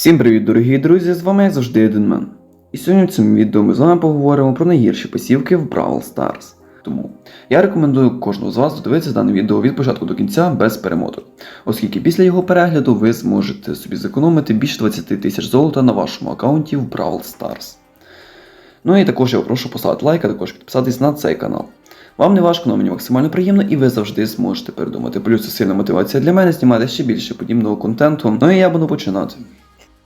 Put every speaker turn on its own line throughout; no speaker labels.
Всім привіт, дорогі друзі! З вами завжди Еденмен. І сьогодні в цьому відео ми з вами поговоримо про найгірші посівки в Brawl Stars. Тому я рекомендую кожному з вас додивитися дане відео від початку до кінця без перемоток, оскільки після його перегляду ви зможете собі зекономити більше 20 тисяч золота на вашому аккаунті в Brawl Stars. Ну і також я прошу поставити лайк, а також підписатись на цей канал. Вам не важко, але мені максимально приємно, і ви завжди зможете передумати. Плюс це сильна мотивація для мене знімати ще більше подібного контенту. Ну і я буду починати.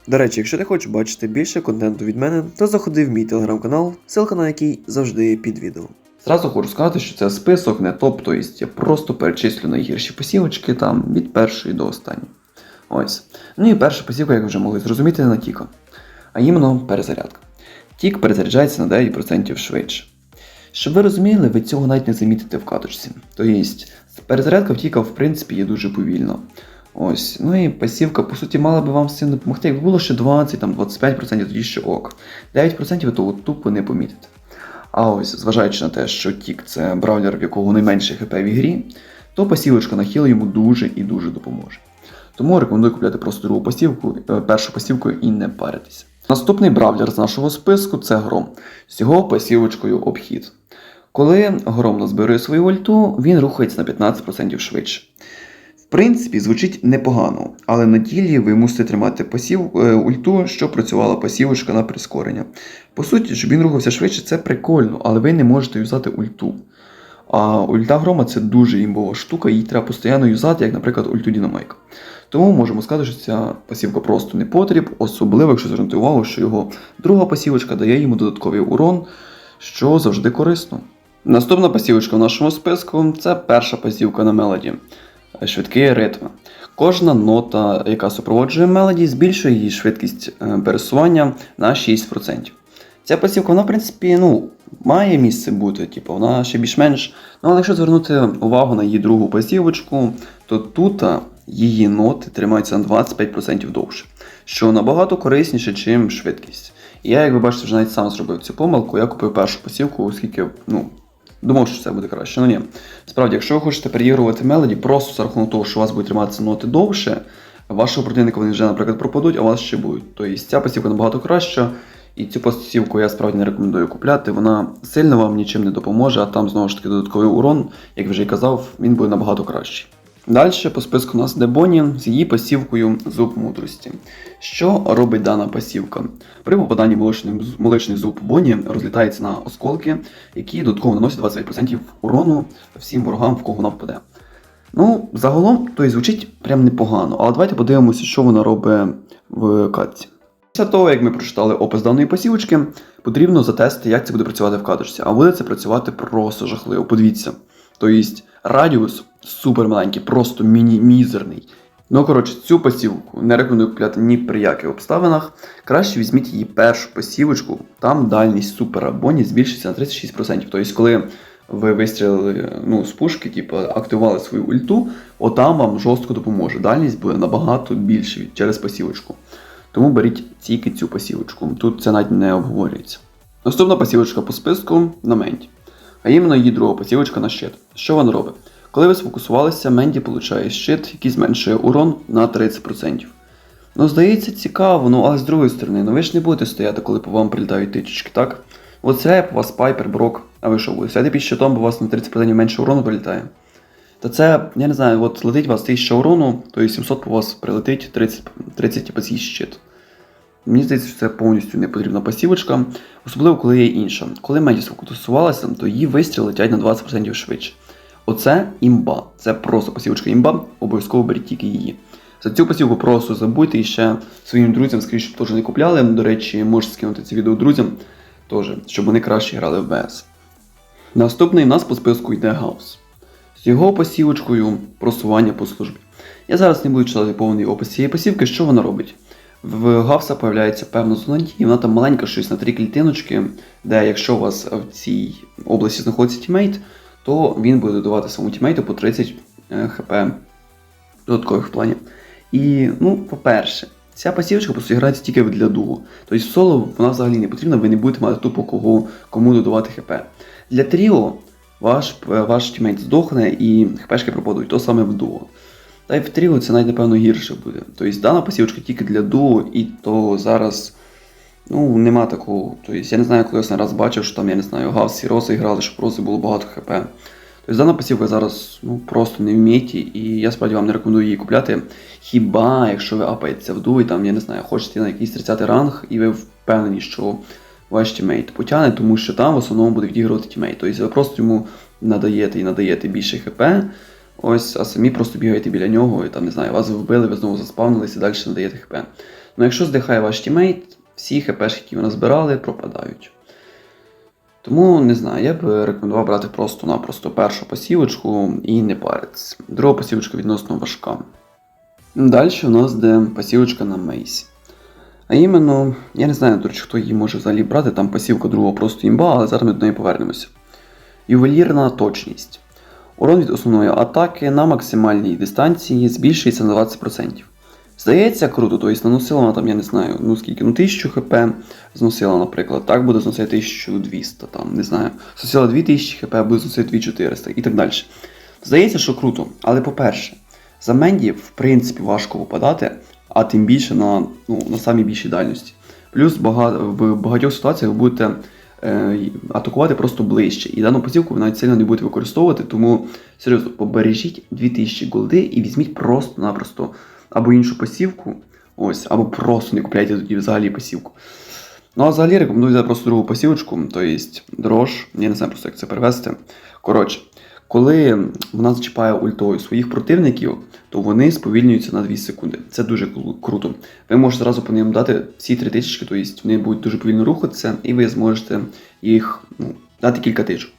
До речі, якщо ти хочеш бачити більше контенту від мене, то заходи в мій телеграм-канал, ссылка на який завжди під відео. Зразу хочу сказати, що це список не топ, тобто я просто перечислю найгірші посівочки там від першої до останньої. Ось. Ну і перша посівка, як ви вже могли зрозуміти, на Тіка. А іменно перезарядка. Тік перезаряджається на 9% швидше. Щоб ви розуміли, ви цього навіть не замітите в каточці. Тобто, перезарядка в Тіка, в принципі, є дуже повільна. Ось, ну і пасівка, по суті, мала би вам з цим допомогти. Якби було ще 20, там 25%, тоді ще ок. 9% ви того тупо не помітите. А ось, зважаючи на те, що Тік це бравлер, в якого найменше хп в ігрі, то пасівочка на хіл йому дуже і дуже допоможе. Тому рекомендую купляти просто другу пасівку, е, першу пасівку і не паритися. Наступний бравлер з нашого списку це гром. З його пасівочкою обхід. Коли гром назбирує свою ульту, він рухається на 15% швидше. Принципі, звучить непогано, але на ділі ви мусите тримати пасів, е, ульту, щоб працювала пасівочка на прискорення. По суті, щоб він рухався швидше, це прикольно, але ви не можете юзати ульту. А ульта грома це дуже імбова штука, її треба постійно юзати, як, наприклад, ульту Дінамайка. Тому можемо сказати, що ця пасівка просто не потріб, особливо, якщо звернути увагу, що його друга пасівочка дає йому додатковий урон, що завжди корисно. Наступна пасівочка в нашому списку це перша пасівка на мелоді швидкий ритм. Кожна нота, яка супроводжує мелоді, збільшує її швидкість е, пересування на 6%. Ця пасівка, вона, в принципі, ну, має місце бути, типу, вона ще більш-менш. Ну, але якщо звернути увагу на її другу пасівочку, то тут її ноти тримаються на 25% довше, що набагато корисніше, ніж швидкість. І я, як ви бачите, вже навіть сам зробив цю помилку. Я купив першу пасівку, оскільки, ну, Думав, що це буде краще. Ну ні. Справді, якщо ви хочете переігрувати мелоді, просто за рахунок того, що у вас будуть триматися ноти довше, вашого противника вони вже, наприклад, пропадуть, а у вас ще будуть. Тобто ця посівка набагато краща. І цю посівку я справді не рекомендую купляти. Вона сильно вам нічим не допоможе, а там знову ж таки додатковий урон, як вже й казав, він буде набагато кращий. Далі по списку у нас Дебоні з її посівкою зуб мудрості. Що робить дана посівка? При попаданні молочний, зуб Боні розлітається на осколки, які додатково наносять 25% урону всім ворогам, в кого вона впаде. Ну, загалом, то і звучить прям непогано, але давайте подивимося, що вона робить в катці. Після того, як ми прочитали опис даної посівочки, потрібно затестити, як це буде працювати в каточці. А буде це працювати просто жахливо. Подивіться. Тобто радіус супер маленький, просто міні-мізерний. Ну, коротше, цю посівку не рекомендую купляти ні при яких обставинах. Краще візьміть її першу посівочку, там дальність супера боні збільшиться на 36%. Тобто, коли ви вистрілили ну, з пушки, типу, активували свою ульту, отам вам жорстко допоможе. Дальність буде набагато більше через посівочку. Тому беріть тільки цю посівочку. Тут це навіть не обговорюється. Наступна посівочка по списку на менті. А іменно її друга посівочка на щит. Що вона робить? Коли ви сфокусувалися, Менді получає щит, який зменшує урон на 30%. Ну, здається, цікаво, ну але з другої сторони, ну ви ж не будете стояти, коли по вам прилітають тичечки, так? От стріляє по вас пайпер, брок, а ви що будете? Стояти під щитом, бо у вас на 30% менше урону прилітає. Та це, я не знаю, от летить у вас 1000 урону, то і 700 по вас прилетить 30, 30 типу, щит. Мені здається, що це повністю не потрібна пасівочка, особливо коли є інша. Коли Меді сфокусувалася, то її вистріли летять на 20% швидше. Оце імба. Це просто посівочка імба, обов'язково беріть тільки її. За цю посівку просто забудьте і ще своїм друзям, скажіть, щоб теж не купляли. До речі, можете скинути це відео друзям, теж, щоб вони краще грали в БС. Наступний у нас по списку йде Гаус. З його посівочкою просування по службі. Я зараз не буду читати повний опис цієї посівки, що вона робить. В Гавса появляється певна зона дії, вона там маленька щось на три клітиночки, де якщо у вас в цій області знаходиться тімейт, то він буде додавати своєму тімейту по 30 е, хп додаткових в плані. І, ну, по-перше, ця пасівочка просто грається тільки для дугу. Тобто в соло вона взагалі не потрібна, ви не будете мати тупо кого, кому додавати хп. Для тріо ваш ваш тімейт здохне і хпшки пропадуть, то саме в дуо. Та й в тріо це навіть, напевно, гірше буде. Тобто дана посівочка тільки для дуо, і то зараз ну, нема такого. Тобто я не знаю, коли я останній раз бачив, що там, я не знаю, Гавс і Рози грали, щоб Рози було багато хп. Тобто дана посівка зараз ну, просто не в міті, і я справді вам не рекомендую її купляти. Хіба якщо ви апаєтеся в дуо, і там, я не знаю, хочете на якийсь 30 ранг, і ви впевнені, що ваш тімейт потягне, тому що там в основному буде відігрувати тімейт. Тобто ви просто йому надаєте і надаєте більше хп, ось, а самі просто бігаєте біля нього, і там, не знаю, вас вбили, ви знову заспавнилися і далі надаєте хп. Ну якщо здихає ваш тімейт, всі хп, які ви назбирали, пропадають. Тому не знаю, я б рекомендував брати просто-напросто першу посівочку і не паритися. Друга посівочка відносно важка. Далі у нас йде посівочка на Мейсі. А іменно, я не знаю, до хто її може взагалі брати, там посівка другого просто імба, але зараз ми до неї повернемося. Ювелірна точність. Урон від основної атаки на максимальній дистанції збільшується на 20%. Здається, круто, тобто наносила вона там, я не знаю, ну скільки, ну 1000 хп зносила, наприклад, так буде зносити 1200, там, не знаю. Зносила 2000 хп, буде зносити 2400 і так далі. Здається, що круто, але по-перше, за Менді, в принципі, важко випадати, а тим більше на, ну, на самій більшій дальності. Плюс бага- в багатьох ситуаціях ви будете е, атакувати просто ближче. І дану посівку ви навіть сильно не будете використовувати, тому серйозно побережіть 2000 голди і візьміть просто-напросто або іншу посівку, ось, або просто не купляйте тоді взагалі посівку. Ну а взагалі рекомендую просто другу посівочку, тобто дрож, я не знаю просто як це перевести. Коротше, коли вона зачіпає ультою своїх противників, то вони сповільнюються на 2 секунди. Це дуже круто. Ви можете зразу по ним дати всі три тички, тобто вони будуть дуже повільно рухатися, і ви зможете їх ну, дати кілька тичок.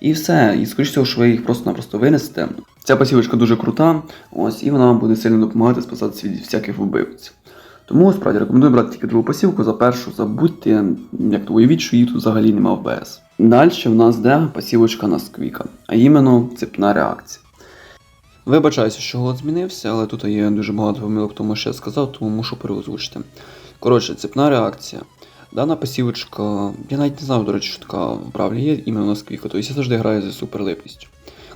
І все, і скоріш всього, що ви їх просто-напросто винесете. Ця посівочка дуже крута, ось, і вона вам буде сильно допомагати спасатися від всяких вбивць. Тому справді рекомендую брати тільки другу посівку, за першу забудьте, як то уявіть, що її тут взагалі нема в БС. Далі в нас йде посівочка на сквіка, а іменно цепна реакція. Вибачаюся, що голод змінився, але тут є дуже багато помилок, тому що я сказав, тому мушу переозвучити. Коротше, цепна реакція. Дана посівочка, я навіть не знав, до речі, що така в правлі є іменно на сквіка, тобто я завжди граю за суперлипкістю.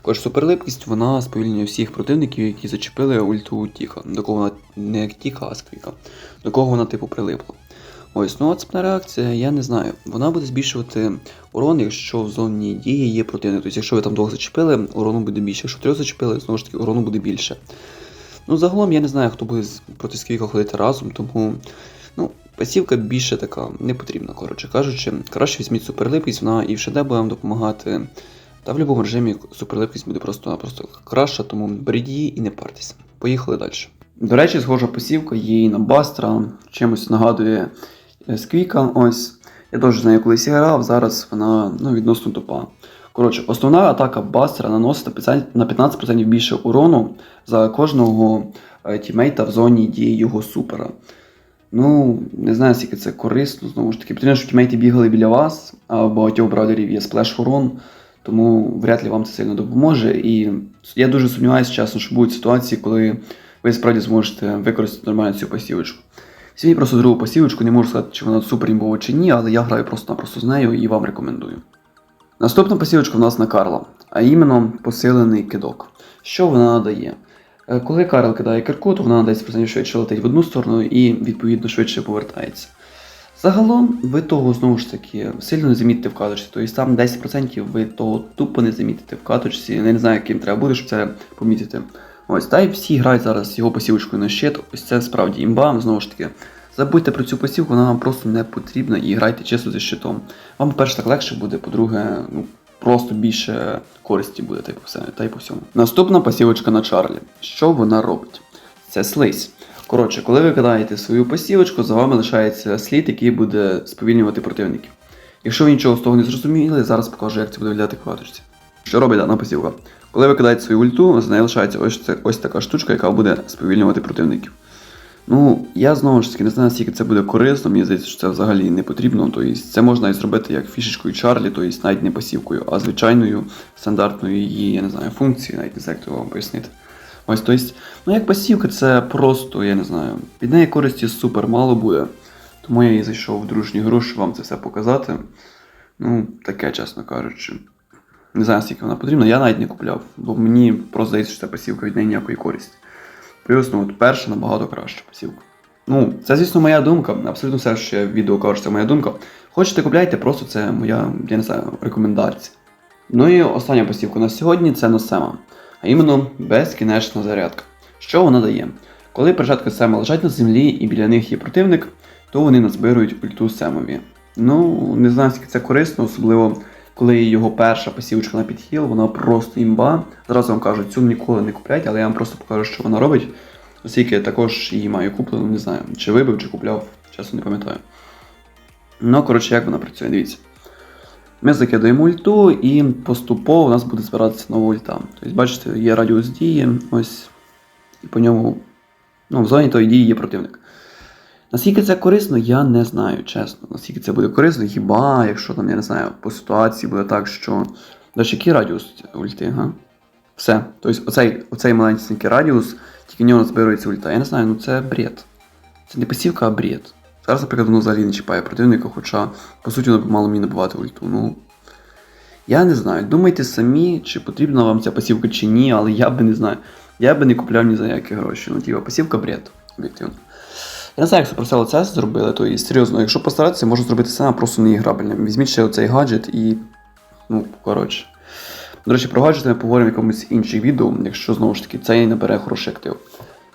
Коротше, суперлипкість вона сповільнює всіх противників, які зачепили ульту Тіха. До кого вона не Тіха, а сквіка. До кого вона типу прилипла. Ось, ну а цепна реакція, я не знаю. Вона буде збільшувати урон, якщо в зоні дії є противник. Тобто, якщо ви там двох зачепили, урону буде більше. Якщо трьох зачепили, знову ж таки, урону буде більше. Ну, загалом я не знаю, хто буде проти сквіка ходити разом, тому. Ну, пасівка більше така не потрібна, коротше кажучи. Краще візьміть суперлипкість, вона і в ШД буде вам допомагати. Та в будь-якому режимі суперлипкість буде просто-напросто краща, тому беріть її і не партеся. Поїхали далі. До речі, схожа посівка є і на Бастра, чимось нагадує е, Сквіка. Ось. Я теж з нею колись грав, зараз вона ну, відносно тупа. Коротше, основна атака Бастера наносить на 15 на 15% більше урону за кожного е, тімейта в зоні дії його супера. Ну, не знаю, скільки це корисно, знову ж таки. Потрібно, щоб тімейти бігали біля вас, а у багатьох браудерів є сплеш урон, тому вряд ли вам це сильно допоможе. І я дуже сумніваюся, чесно, що будуть ситуації, коли ви справді зможете використати нормально цю посівочку. Сьогодні просто другу посівочку, не можу сказати, чи вона супер імбова чи ні, але я граю просто-напросто з нею і вам рекомендую. Наступна посівочка в нас на Карла, а іменно посилений кидок. Що вона дає? Е, Коли Карл кидає кирку, то вона на 10% швидше летить в одну сторону і відповідно швидше повертається. Загалом ви того знову ж таки сильно не замітите в каточці, тобто там 10% ви того тупо не замітите в каточці. Я не знаю, яким треба буде, щоб це помітити. Ось, та й всі грають зараз його посівочкою на щит. Ось це справді імба, знову ж таки. Забудьте про цю посівку, вона вам просто не потрібна і грайте чисто зі щитом. Вам, по-перше, так легше буде, по-друге, ну, просто більше користі буде, та й по всьому. Наступна посівочка на Чарлі. Що вона робить? Це слизь. Коротше, коли ви кидаєте свою посівочку, за вами лишається слід, який буде сповільнювати противників. Якщо ви нічого з того не зрозуміли, зараз покажу, як це буде виглядати в каточці. Що робить дана посівка? Коли ви кидаєте свою ульту, за нею лишається ось, це, ось така штучка, яка буде сповільнювати противників. Ну, я знову ж таки не знаю, скільки це буде корисно, мені здається, що це взагалі не потрібно. Тобто це можна і зробити як фішечкою Чарлі, тобто навіть не посівкою, а звичайною стандартною її, я не знаю, функцією, навіть не знаю, як це вам пояснити. Ось, тобто, ну як посівка, це просто, я не знаю, від неї користі супер мало буде. Тому я і зайшов в дружню щоб вам це все показати. Ну, таке, чесно кажучи. Не знаю, скільки вона потрібна, я навіть не купляв, бо мені просто здається, що ця посівка від неї ніякої користі. Плюс, ну, от перша набагато краща посівка. Ну, це, звісно, моя думка. Абсолютно все, що я в відео кажу, це моя думка. Хочете купляйте, просто це моя, я не знаю, рекомендація. Ну і остання посівка на сьогодні це носема, а іменно безкінечна зарядка. Що вона дає? Коли перчатки сема лежать на землі і біля них є противник, то вони назбирують ульту семові. Ну, не знаю, скільки це корисно, особливо коли його перша посівочка на підхіл, вона просто імба. Зразу вам кажу, цю ніколи не купляйте, але я вам просто покажу, що вона робить. Оскільки я також її маю куплену, не знаю, чи вибив, чи купляв, чесно не пам'ятаю. Ну, коротше, як вона працює, дивіться. Ми закидаємо ульту і поступово у нас буде збиратися нова ульта. Тобто, бачите, є радіус дії, ось, і по ньому, ну, в зоні тої дії є противник. Наскільки це корисно, я не знаю, чесно. Наскільки це буде корисно, хіба, якщо там, я не знаю, по ситуації буде так, що. Речі, який радіус ульти, га? Все. Тобто оцей, оцей маленький радіус, тільки в нього збирається ульта. Я не знаю, ну це бред. Це не посівка, а бред. Зараз, наприклад, воно взагалі не чіпає противника, хоча, по суті, воно мало мені набивати ульту. Ну. Я не знаю. Думайте самі, чи потрібна вам ця посівка чи ні, але я би не знаю. Я би не купляв ні за які гроші. Ну, типа, посівка бред, об'єктивно. Я не знаю, як Supercell це зробили, то і серйозно, якщо постаратися, можна зробити саме просто неіграбельним. Візьміть ще оцей гаджет і. Ну, коротше. До речі, про гаджети ми поговоримо в якомусь інших відео, якщо знову ж таки цей набере хороший актив.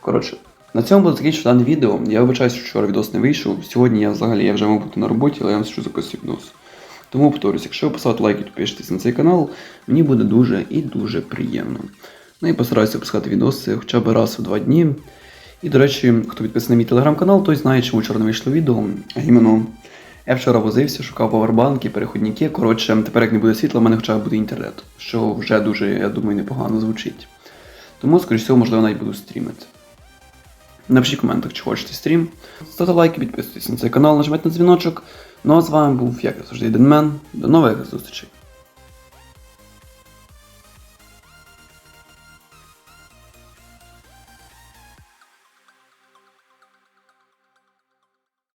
Коротше, на цьому буду закінчити дане відео. Я вибачаюся, що вчора відос не вийшов. Сьогодні я взагалі я вже мав бути на роботі, але я вам що записую відос. Тому повторюсь, якщо ви поставите лайк і підпишетесь на цей канал, мені буде дуже і дуже приємно. Ну і постараюся випускати відоси хоча б раз в два дні. І, до речі, хто підписаний на мій телеграм-канал, той знає, чому вчора не вийшло відео. А іменно, я вчора возився, шукав павербанки, переходники. Коротше, тепер як не буде світла, в мене хоча б буде інтернет, що вже дуже, я думаю, непогано звучить. Тому, скоріш всього, можливо, навіть буду стрімити. Напишіть в коментах, чи хочете стрім. Ставте лайки, підписуйтесь на цей канал, нажимайте на дзвіночок. Ну а з вами був, як завжди, Денмен. До нових зустрічей.